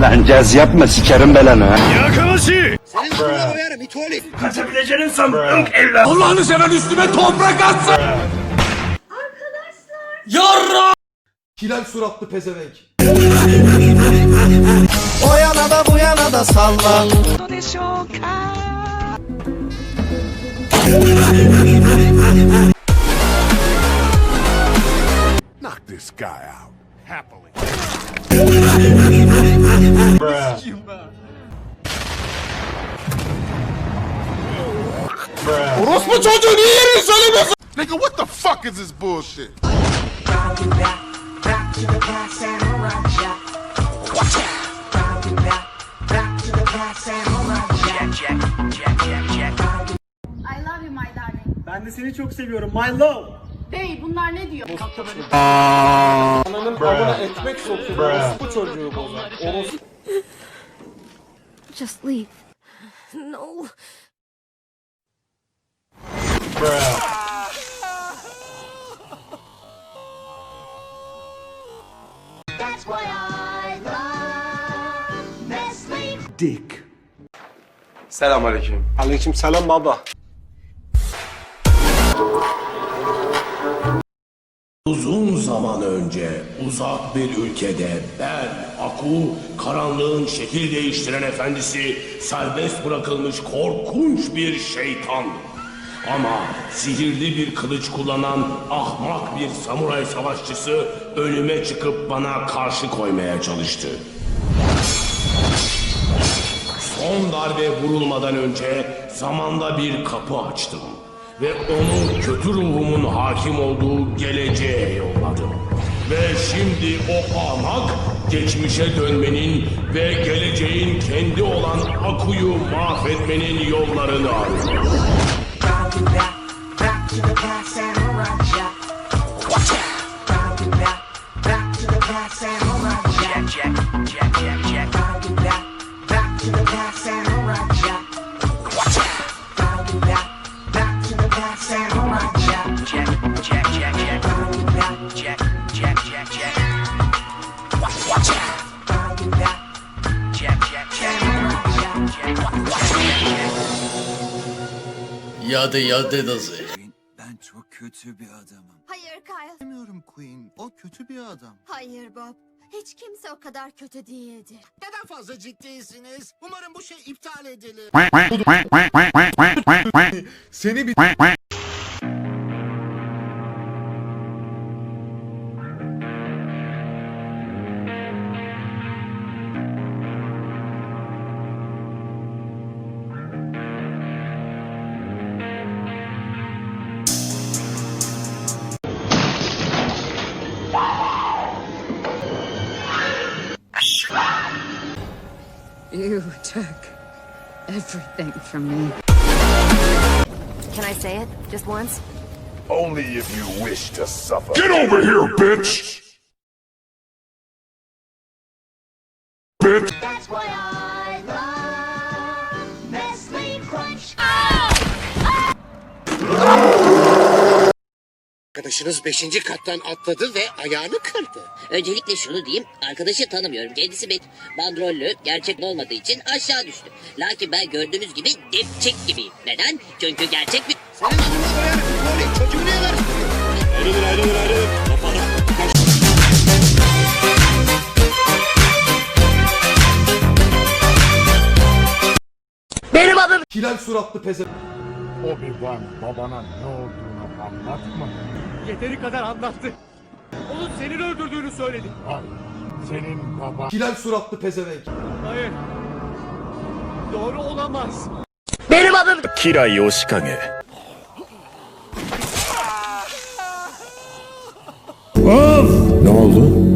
Lan caz yapma sikerim belanı ha. Yakalaşı! Senin kılına koyarım it oğlu. Kaçabileceğini sandım evlat. Allah'ını seven üstüme toprak atsın. Yarra. Hilal suratlı pezevenk. O yana da bu yana da salla. Knock this guy out. Happily. Orospu çocuğu niye yerini söylemiyorsun? Nigga, what the fuck is this bullshit? I love you my darling. Ben de seni çok seviyorum. My love. Bey bunlar ne diyor? Ananın amına ekmek sokuyor. Orospu çocuğu bozar. Orospu. Just leave. No. That's why I love Nestle. Selamünaleyküm. Aleyküm selam baba. Zaman önce uzak bir ülkede ben Aku karanlığın şekil değiştiren efendisi serbest bırakılmış korkunç bir şeytan. Ama sihirli bir kılıç kullanan ahmak bir samuray savaşçısı önüme çıkıp bana karşı koymaya çalıştı. Son darbe vurulmadan önce zamanda bir kapı açtım. Ve onu kötü ruhumun hakim olduğu geleceğe yolladım. Ve şimdi o ahmak geçmişe dönmenin ve geleceğin kendi olan Aku'yu mahvetmenin yollarını arıyor. Yadı yadı dazı. Ben çok kötü bir adamım. Hayır Kyle. Bilmiyorum Queen. O kötü bir adam. Hayır Bob. Hiç kimse o kadar kötü değildir. Neden fazla ciddisiniz? Umarım bu şey iptal edilir. Seni bir... You took everything from me. Can I say it? Just once? Only if you wish to suffer. Get over here, bitch! Bitch! Arkadaşınız 5. kattan atladı ve ayağını kırdı. Öncelikle şunu diyeyim, arkadaşı tanımıyorum. Kendisi bir bandrollü, gerçek olmadığı için aşağı düştü. Lakin ben gördüğünüz gibi dipçik gibiyim. Neden? Çünkü gerçek bir... Senin kılına koyarım it oğlu. Çocuğu niye ver? Hilal suratlı pezevenk. Obi-Wan babana ne olduğunu anlatma. Yeteri kadar anlattı. Onun senin öldürdüğünü söyledi. Hayır, senin baban... Hilal suratlı pezevenk. Hayır. Doğru olamaz. Kira Yoshikage. Ne oldu?